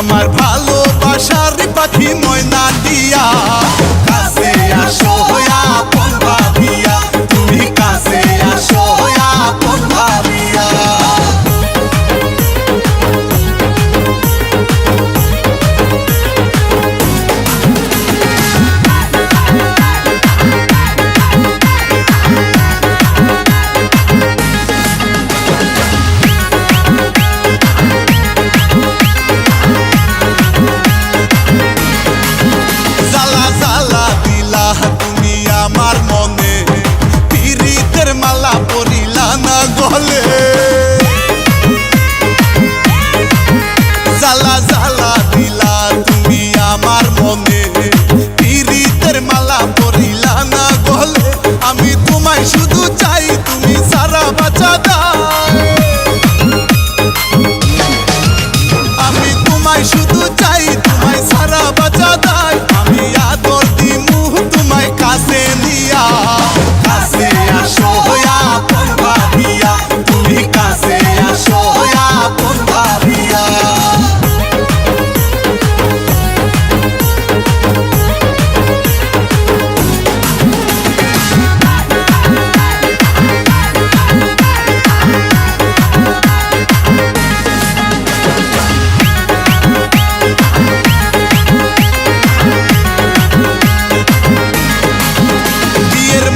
amar.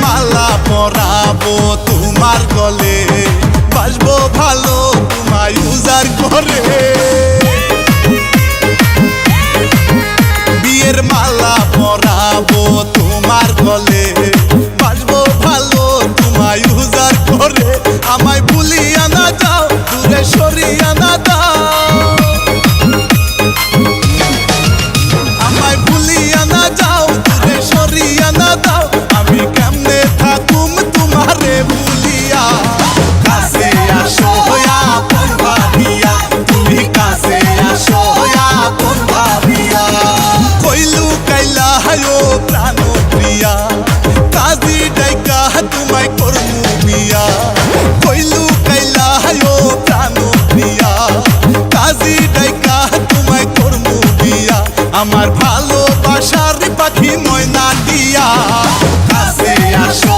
মালা পরাবো তোমার গলে। বাসবো ভালো তোমায় উজার করে বিয়ের মালা পরাবো তোমার গলে। আমার ভালোবাসার পাখি ময়না দিয়া। কাছে আসো।